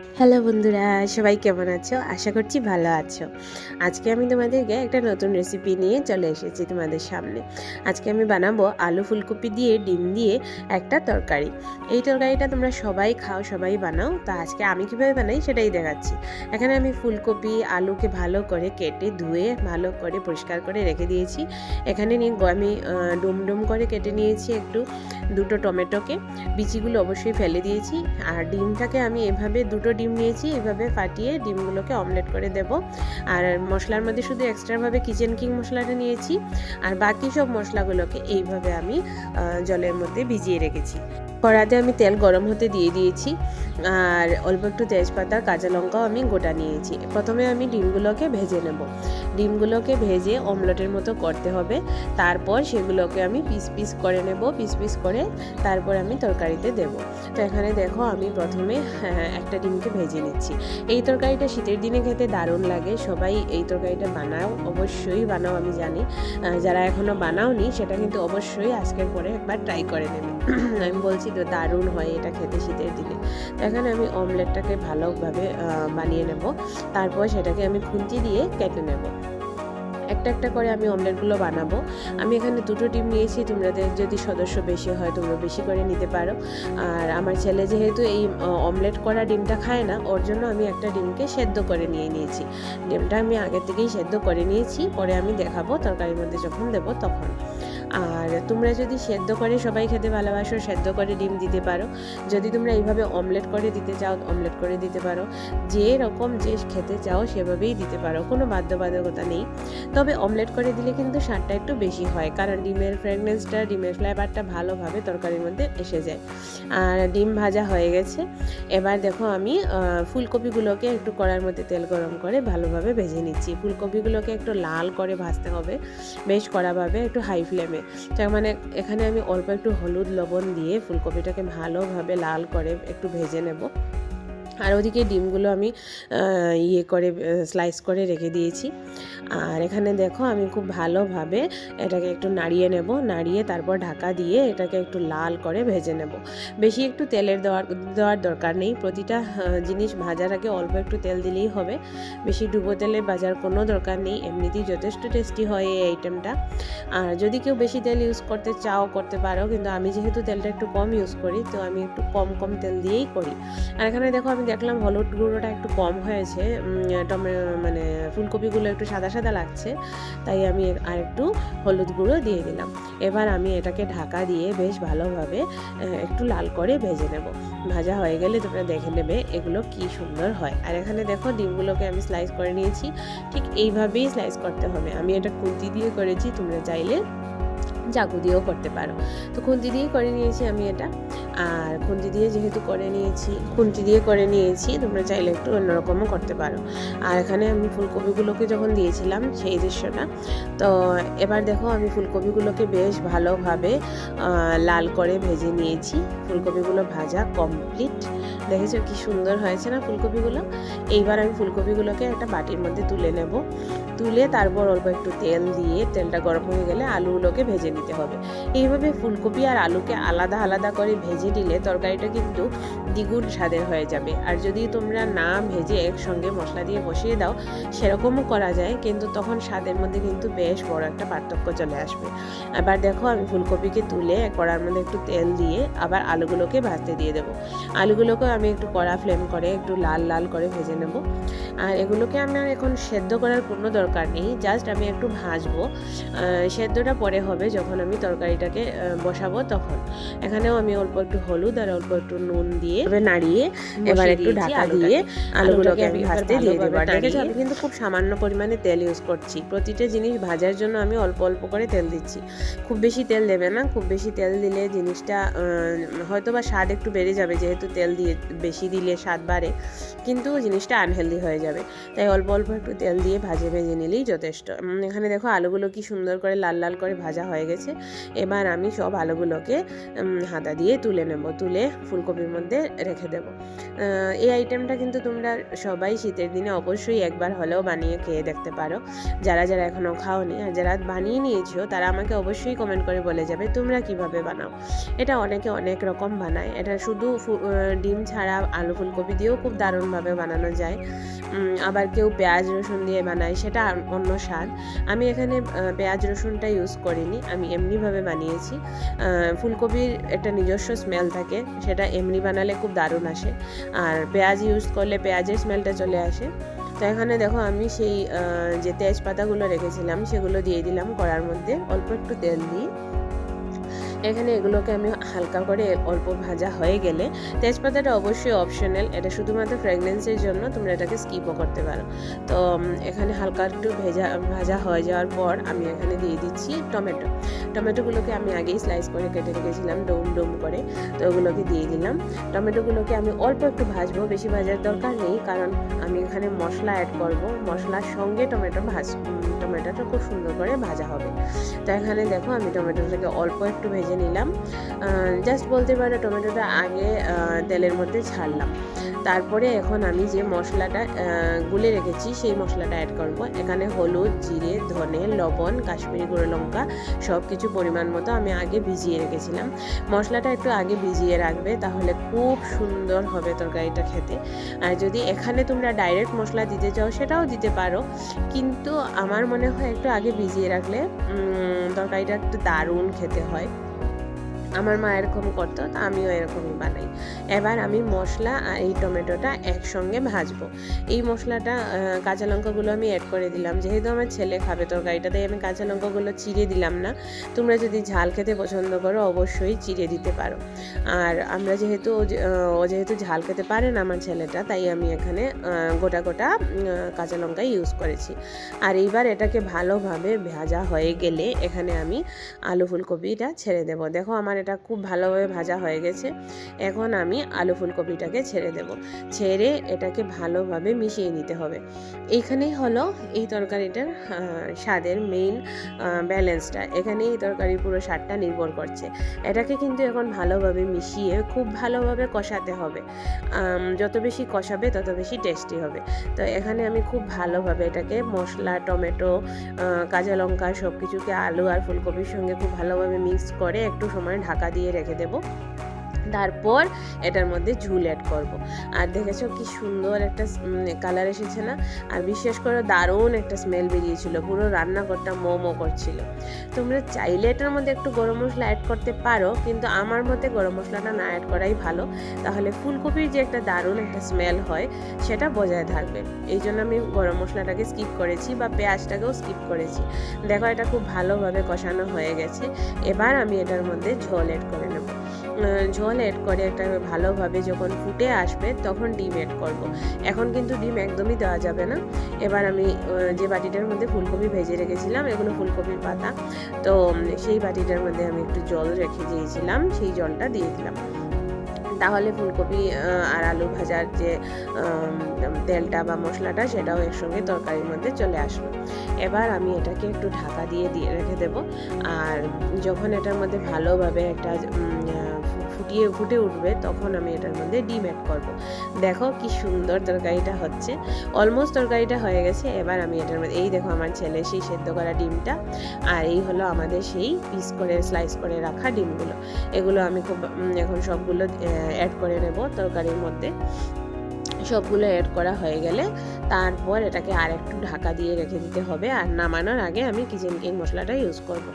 Hello বন্ধুরা সবাই কেমন আছো? আশা করছি ভালো আছো। আজকে আমি তোমাদেরকে একটা নতুন রেসিপি নিয়ে চলে এসেছি তোমাদের সামনে। আজকে আমি বানাবো আলু ফুলকপি দিয়ে ডিম দিয়ে একটা তরকারি। এই তরকারিটা তোমরা সবাই খাও সবাই বানাও। তা আজকে আমি কীভাবে বানাই সেটাই দেখাচ্ছি। এখানে আমি ফুলকপি আলুকে ভালো করে কেটে ধুয়ে ভালো করে পরিষ্কার করে রেখে দিয়েছি। এখানে নিয়ে আমি আহ, ডুম ডুম করে কেটে নিয়েছি একটু দুটো টমেটোকে। বিচিগুলো অবশ্যই ফেলে দিয়েছি। আর ডিমটাকে আমি এভাবে দুটো ডিম নিয়েছি এভাবে ফাটিয়ে ডিমগুলোকে অমলেট করে দেব। আর মশলার মধ্যে শুধু এক্সট্রাভাবে কিচেন কিং মশলাটা নিয়েছি আর বাকি সব মশলাগুলোকে এইভাবে আমি জলের মধ্যে ভিজিয়ে রেখেছি। কড়াতে আমি তেল গরম হতে দিয়ে দিয়েছি আর অল্প একটু তেজপাতা কাঁচা লঙ্কাও আমি গোটা নিয়েছি। প্রথমে আমি ডিমগুলোকে ভেজে নেব। ডিমগুলোকে ভেজে অমলেটের মতো করতে হবে। তারপর সেগুলোকে আমি পিস পিস করে নেব পিস পিস করে তারপর আমি তরকারিতে দেব। তো এখানে দেখো আমি প্রথমে হ্যাঁ, একটা ডিমকে ভেজে নিচ্ছি। এই তরকারিটা শীতের দিনে খেতে দারুণ লাগে। সবাই এই তরকারিটা বানাও। অবশ্যই বানাও, আমি জানি। যারা এখনও বানাওনি, সেটা কিন্তু অবশ্যই আজকের পরে একবার ট্রাই করে নেবে। আমি বলছি তো দারুণ হয় এটা খেতে শীতের দিনে। এখানে আমি অমলেটটাকে ভালোভাবে বানিয়ে নেব। তারপর সেটাকে আমি খুন্তি দিয়ে কেটে নেব। একটা একটা করে আমি অমলেটগুলো বানাবো। আমি এখানে দুটো ডিম নিয়েছি তোমাদের যদি সদস্য বেশি হয় তোমরা বেশি করে নিতে পারো। আর আমার ছেলে যেহেতু এই অমলেট করা ডিমটা খায় না, ওর জন্য আমি একটা ডিমকে সেদ্ধ করে নিয়ে নিয়েছি। ডিমটা আমি আগে থেকেই সেদ্ধ করে নিয়েছি, পরে আমি দেখাবো, তরকারির মধ্যে যখন দেবো তখন। আর তোমরা যদি সেদ্ধ করে সবাই খেতে ভালোবাসো, সেদ্ধ করে ডিম দিতে পারো। যদি তোমরা এইভাবে অমলেট করে দিতে চাও অমলেট করে দিতে পারো। যে রকম যে খেতে চাও, সেভাবেই দিতে পারো, কোনো বাধ্যবাধকতা নেই। তবে অমলেট করে দিলে কিন্তু স্বাদটা একটু বেশি হয়, কারণ ডিমের ফ্রেগনেন্সটা ডিমের ফ্লেভারটা ভালোভাবে তরকারির মধ্যে এসে যায়। আর ডিম ভাজা হয়ে গেছে। এবার দেখো আমি ফুলকপিগুলোকে একটু কড়ার মধ্যে তেল গরম করে ভালোভাবে ভেজে নিচ্ছি। ফুলকপিগুলোকে একটু লাল করে ভাজতে হবে। বেশ কড়াভাবে একটু হাই ফ্লেমে তার মানে এখানে আমি অল্প একটু হলুদ লবণ দিয়ে ফুলকপিটাকে ভালোভাবে লাল করে একটু ভেজে নেব। আর ওদিকে ডিমগুলো আমি ইয়ে করে স্লাইস করে রেখে দিয়েছি। আর এখানে দেখো আমি খুব ভালোভাবে এটাকে একটু নাড়িয়ে নেব, নাড়িয়ে তারপর ঢাকা দিয়ে এটাকে একটু লাল করে ভেজে নেব। বেশি একটু তেলের দেওয়ার দেওয়ার দরকার নেই। প্রতিটা জিনিস ভাজার আগে অল্প একটু তেল দিলেই হবে। বেশি ডুবো তেলে ভাজার কোনো দরকার নেই। এমনিতেই যথেষ্ট টেস্টি হয় এই আইটেমটা আর যদি কেউ বেশি তেল ইউজ করতে চাও, করতে পারো। কিন্তু আমি যেহেতু তেলটা একটু কম ইউজ করি, তো আমি একটু কম কম তেল দিয়েই করি। আর এখানে দেখো আমি দেখলাম হলুদ গুঁড়োটা একটু কম হয়েছে মানে ফুলকপিগুলো একটু সাদা সাদা লাগছে, তাই আমি আর একটু হলুদ গুঁড়ো দিয়ে দিলাম। এবার আমি এটাকে ঢাকা দিয়ে বেশ ভালোভাবে একটু লাল করে ভেজে নেব। ভাজা হয়ে গেলে তোমরা দেখে নেবে এগুলো কি সুন্দর হয়। আর এখানে দেখো ডিমগুলোকে আমি স্লাইস করে নিয়েছি, ঠিক এইভাবেই স্লাইস করতে হবে। আমি এটা খুন্তি দিয়ে করেছি, তোমরা চাইলে চাকু দিয়েও করতে পারো। তো খুন্তি দিয়ে করে নিয়েছি আমি এটা। আর খুন্তি দিয়ে যেহেতু করে নিয়েছি, খুন্তি দিয়ে করে নিয়েছি, তোমরা চাইলে একটু অন্যরকমও করতে পারো। আর এখানে আমি ফুলকপিগুলোকে যখন দিয়েছিলাম সেই দৃশ্যটা, তো এবার দেখো আমি ফুলকপিগুলোকে বেশ ভালোভাবে লাল করে ভেজে নিয়েছি। ফুলকপিগুলো ভাজা কমপ্লিট। দেখেছ কি সুন্দর হয়েছে না ফুলকপিগুলো? এইবার আমি ফুলকপিগুলোকে একটা বাটির মধ্যে তুলে নেব। তুলে তারপর অল্প একটু তেল দিয়ে, তেলটা গরম হয়ে গেলে আলুগুলোকে ভেজে নিতে হবে। এইভাবে ফুলকপি আর আলুকে আলাদা আলাদা করে ভেজে নিলে তরকারিটা কিন্তু দ্বিগুণ স্বাদের হয়ে যাবে। আর যদি তোমরা না ভেজে একসঙ্গে মশলা দিয়ে বসিয়ে দাও, সেরকমও করা যায়, কিন্তু তখন স্বাদের মধ্যে কিন্তু বেশ বড় একটা পার্থক্য চলে আসবে। আবার দেখো, আমি ফুলকপিকে তুলে কড়ার মধ্যে একটু তেল দিয়ে আবার আলুগুলোকে ভাজতে দিয়ে দেবো। আলুগুলোকে আমি একটু কড়া ফ্লেম করে একটু লাল লাল করে ভেজে নেব। আর এগুলোকে আমার এখন সেদ্ধ করার কোনো দরকার নেই, জাস্ট আমি একটু ভাজবো। সেদ্ধটা পরে হবে যখন আমি তরকারিটাকে বসাবো তখন। এখানেও আমি অল্প একটু হলুদ আর অল্প একটু নুন দিয়ে এবার নাড়িয়ে এবার একটু ঢাকা। দিয়ে আলুগুলোকে আমি ভাজতে দিয়ে দেবো। দেখেছ আমি কিন্তু খুব সামান্য পরিমাণে তেল ইউজ করছি। প্রতিটা জিনিস ভাজার জন্য আমি অল্প অল্প করে তেল দিচ্ছি। খুব বেশি তেল দেবে না খুব বেশি তেল দিলে জিনিসটা হয়তো বা স্বাদ একটু বেড়ে যাবে যেহেতু তেল দিয়ে বেশি দিলে স্বাদ বাড়ে কিন্তু জিনিসটা আনহেলদি হয়ে যাবে। তাই অল্প অল্প একটু তেল দিয়ে ভাজে ভেজে নিলেই যথেষ্ট। এখানে দেখো আলুগুলো কি সুন্দর করে লাল লাল করে ভাজা হয়ে গেছে। এবার আমি সব আলুগুলোকে হাতা দিয়ে তুলে নেব। তুলে ফুলকপির মধ্যে রেখে দেবো। এই আইটেমটা কিন্তু তোমরা সবাই শীতের দিনে অবশ্যই একবার হলেও বানিয়ে খেয়ে দেখতে পারো। যারা যারা এখনও খাওনি আর যারা বানিয়ে নিয়েছো, তারা আমাকে অবশ্যই কমেন্ট করে বলে যাবে তোমরা কীভাবে বানাও। এটা অনেকে অনেক রকম বানায়। এটা শুধু ডিম ছাড়া আলু ফুলকপি দিয়েও খুব দারুণভাবে বানানো যায়। আবার কেউ পেঁয়াজ, রসুন দিয়ে বানায়, সেটা অন্য স্বাদ। আমি এখানে পেঁয়াজ, রসুনটা ইউজ করিনি। আমি এমনিভাবে বানিয়েছি। ফুলকপির একটা নিজস্ব স্মেল থাকে। সেটা এমনি বানালে খুব দারুণ আসে। আর পেঁয়াজ ইউজ করলে পেঁয়াজের স্মেলটা চলে আসে। তো এখানে দেখো আমি সেই যে তেজপাতাগুলো রেখেছিলাম, সেগুলো দিয়ে দিলাম কড়ার মধ্যে। অল্প একটু তেল দিয়ে এখানে এগুলোকে আমি হালকা করে অল্প ভাজা হয়ে গেলে তেজপাতাটা অবশ্যই অপশনাল এটা শুধুমাত্র ফ্রেগনেন্সের জন্য তোমরা এটাকে স্কিপও করতে পারো। তো এখানে হালকা একটু ভেজা, ভাজা হয়ে যাওয়ার পর আমি এখানে দিয়ে দিচ্ছি টমেটো। টমেটোগুলোকে আমি আগেই স্লাইস করে কেটে রেখেছিলাম, ডোম ডোম করে। তো ওগুলোকে দিয়ে দিলাম। টমেটোগুলোকে আমি অল্প একটু ভাজবো, বেশি ভাজার দরকার নেই। কারণ আমি এখানে মশলা অ্যাড করব। মশলার সঙ্গে টমেটো ভাজ টমেটোটা খুব সুন্দর করে ভাজা হবে। তো এখানে দেখো আমি টমেটোটাকে অল্প একটু ভেজে নিলাম। জাস্ট বলতে পারো টমেটোটা আগে তেলের মধ্যে ছাড়লাম। তারপরে এখন আমি যে মশলাটা গুলে রেখেছি সেই মশলাটা অ্যাড করব। এখানে হলুদ, জিরে, ধনে, লবণ, কাশ্মীরি গুঁড়ো লঙ্কা সব কিছু পরিমাণ মতো আমি আগে ভিজিয়ে রেখেছিলাম। মশলাটা একটু আগে ভিজিয়ে রাখবে তাহলে খুব সুন্দর হবে তরকারিটা খেতে। আর যদি এখানে তোমরা ডাইরেক্ট মশলা দিতে চাও সেটাও দিতে পারো। কিন্তু আমার মনে হয় একটু আগে ভিজিয়ে রাখলে তরকারিটা একটু দারুণ খেতে হয়। আমার মা এরকম করতো, তা আমিও এরকমই বানাই। এবার আমি মশলা আর এই টমেটোটা একসঙ্গে ভাজবো। এই মশলাটা কাঁচা লঙ্কাগুলো আমি অ্যাড করে দিলাম। যেহেতু আমার ছেলে খাবে তরকারিটা, তাই আমি কাঁচা লঙ্কাগুলো চিড়ে দিলাম না। তোমরা যদি ঝাল খেতে পছন্দ করো, অবশ্যই চিড়ে দিতে পারো। আর আমরা যেহেতু ও যেহেতু ঝাল খেতে পারে না আমার ছেলেটা, তাই আমি এখানে গোটা গোটা কাঁচা লঙ্কা ইউজ করেছি। আর এইবার এটাকে ভালোভাবে ভাজা হয়ে গেলে এখানে আমি আলু ফুলকপিটা ছেড়ে দেব। দেখো আমার এটা খুব ভালোভাবে ভাজা হয়ে গেছে। এখন আমি আলু ফুলকপিটাকে ছেড়ে দেব। ছেড়ে এটাকে ভালোভাবে মিশিয়ে নিতে হবে। এইখানেই হলো এই তরকারিটার স্বাদের মেইন ব্যালেন্সটা এখানে এই তরকারির পুরো স্বাদটা নির্ভর করছে। এটাকে কিন্তু এখন ভালোভাবে মিশিয়ে খুব ভালোভাবে কষাতে হবে। যত বেশি কষাবে তত বেশি টেস্টি হবে। তো এখানে আমি খুব ভালোভাবে এটাকে মশলা, টমেটো কাঁচা লঙ্কা সব কিছুকে আলু আর ফুলকপির সঙ্গে খুব ভালোভাবে মিক্স করে একটু সময় ঢাকা দিয়ে রেখে দেবো। তারপর এটার মধ্যে ঝুল অ্যাড করব। আর দেখেছ কি সুন্দর একটা কালার এসেছে না? আর বিশেষ করে দারুণ একটা স্মেল বেরিয়েছিল। পুরো রান্নাঘরটা মোমো করছিল। তোমরা চাইলে এটার মধ্যে একটু গরম মশলা অ্যাড করতে পারো, কিন্তু আমার মতে গরম মশলাটা না অ্যাড করাই ভালো। তাহলে ফুলকপির যে একটা দারুণ একটা স্মেল হয়, সেটা বজায় থাকবে। এই জন্য আমি গরম মশলাটাকে স্কিপ করেছি বা পেঁয়াজটাকেও স্কিপ করেছি। দেখো এটা খুব ভালোভাবে কষানো হয়ে গেছে। এবার আমি এটার মধ্যে ঝোল অ্যাড করে নেব। ঝোল অ্যাড করে একটা ভালোভাবে যখন ফুটে আসবে, তখন ডিম অ্যাড করব। এখন কিন্তু ডিম একদমই দেওয়া যাবে না। এবার আমি যে বাটিটার মধ্যে ফুলকপি ভেজে রেখেছিলাম, এগুলো ফুলকপির পাতা। তো সেই বাটিটার মধ্যে আমি একটু জল রেখে দিয়েছিলাম, সেই জলটা দিয়ে দিলাম। তাহলে ফুলকপি আর আলু ভাজার যে তেলটা বা মশলাটা, সেটাও একসঙ্গে তরকারির মধ্যে চলে আসলো এবার আমি এটাকে একটু ঢাকা দিয়ে দিয়ে রেখে দেব। আর যখন এটার মধ্যে ভালোভাবে একটা ফুটিয়ে ফুটে উঠবে, তখন আমি এটার মধ্যে ডিম অ্যাড করব। দেখো কি সুন্দর তরকারিটা হচ্ছে। অলমোস্ট তরকারিটা হয়ে গেছে, এবার আমি এটার মধ্যে, এই দেখো আমার ছেলে সেই সেদ্ধ করা ডিমটা, আর এই হলো আমাদের সেই পিস করে স্লাইস করে রাখা ডিমগুলো। এগুলো আমি খুব এখন সবগুলো অ্যাড করে নেব তরকারির মধ্যে। সবগুলো অ্যাড করা হয়ে গেলে তারপর এটাকে আর একটু ঢাকা দিয়ে রেখে দিতে হবে, আর নামানোর আগে আমি কিচেন কিং মশলাটা ইউজ করব।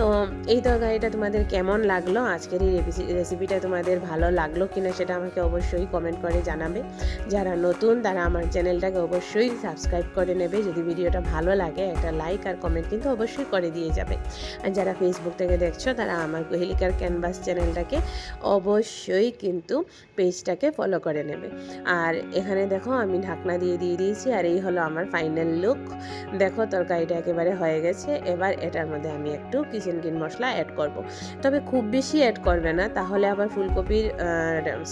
তো এই তরকারিটা তোমাদের কেমন লাগল? আজকের এই রেসিপিটা তোমাদের ভালো লাগল কিনা সেটা আমাকে অবশ্যই কমেন্ট করে জানাবে। যারা নতুন তারা আমার চ্যানেলটাকে অবশ্যই সাবস্ক্রাইব করে নেবে। যদি ভিডিওটা ভালো লাগে, একটা লাইক আর কমেন্ট কিন্তু অবশ্যই করে দিয়ে যাবে। আর যারা ফেসবুক থেকে দেখছ, তারা আমার কোহেলিকার ক্যানভাস চ্যানেলটাকে অবশ্যই কিন্তু পেজটাকে ফলো করে নেবে। আর এখানে দেখো, আমি ঢাকনা দিয়ে দিয়ে দিয়েছি আর এই হলো আমার ফাইনাল লুক দেখো, তরকারিটা একেবারে হয়ে গেছে। এবার এটার মধ্যে আমি একটু কিচেন কিচেন কিন মশলা অ্যাড করব। তবে খুব বেশি অ্যাড করবে না, তাহলে আবার ফুলকপির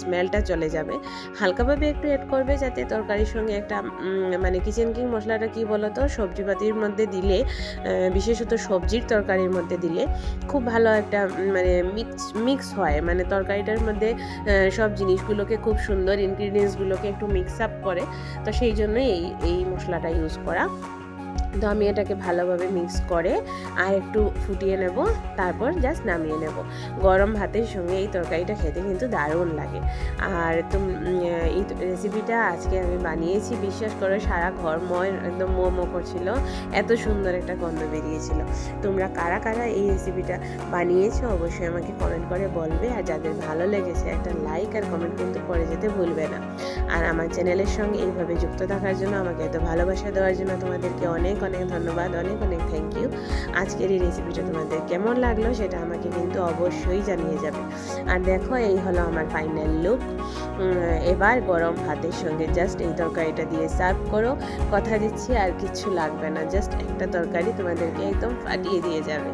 স্মেলটা চলে যাবে। হালকাভাবে একটু অ্যাড করবে যাতে তরকারির সঙ্গে একটা মানে কিচেন কিং মশলাটা কি বলতো, সবজিপাতির মধ্যে দিলে বিশেষত সবজির তরকারির মধ্যে দিলে খুব ভালো একটা মানে মিক্স মিক্স হয়। মানে তরকারিটার মধ্যে সব জিনিসগুলোকে খুব সুন্দর ইনগ্রিডিয়েন্টসগুলোকে একটু মিক্স আপ করে, তো সেই জন্যই এই এই মশলাটা ইউজ করা। আমি এটাকে ভালোভাবে মিক্স করে আর একটু ফুটিয়ে নেব, তারপর জাস্ট নামিয়ে নেব। গরম ভাতের সঙ্গে এই তরকারিটা খেতে কিন্তু দারুণ লাগে। আর এই রেসিপিটা আজকে আমি বানিয়েছি। বিশ্বাস করো, সারা ঘর ময়, একদম মোমো করছিল। এত সুন্দর একটা গন্ধ বেরিয়েছিল। তোমরা কারা কারা এই রেসিপিটা বানিয়েছো অবশ্যই আমাকে কমেন্ট করে বলবে। আর যাদের ভালো লেগেছে, একটা লাইক আর কমেন্ট কিন্তু করে যেতে ভুলবে না। আর আমার চ্যানেলের সঙ্গে এইভাবে যুক্ত থাকার জন্য, আমাকে এত ভালোবাসা দেওয়ার জন্য তোমাদেরকে অনেক অনেক ধন্যবাদ। অনেক অনেক থ্যাংক ইউ আজকের এই রেসিপিটা তোমাদের কেমন লাগল সেটা আমাকে কিন্তু অবশ্যই জানিয়ে যাবে। আর দেখো, এই হলো আমার ফাইনাল লুক এবার গরম ভাতের সঙ্গে জাস্ট এই তরকারিটা দিয়ে সার্ভ করো। কথা দিচ্ছি, আর কিছু লাগবে না। জাস্ট একটা তরকারি তোমাদেরকে একদম ফাটিয়ে দিয়ে যাবে।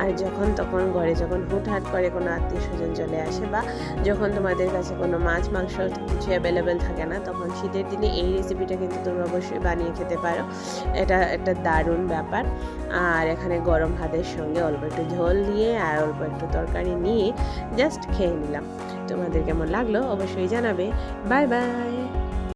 আর যখন, তখন ঘরে যখন হুটহাট করে কোনো আত্মীয় স্বজন চলে আসে বা যখন তোমাদের কাছে কোনো মাছ, মাংস কিছু অ্যাভেলেবেল থাকে না, তখন শীতের দিনে এই রেসিপিটা কিন্তু তোমরা অবশ্যই বানিয়ে খেতে পারো। এটা একটা দারুণ ব্যাপার। আর এখানে গরম ভাতের সঙ্গে অল্প একটু ঝোল দিয়ে আর অল্প একটু তরকারি নিয়ে জাস্ট খেয়ে নিলাম। তোমাদের কেমন লাগল অবশ্যই জানাবে। Bye bye.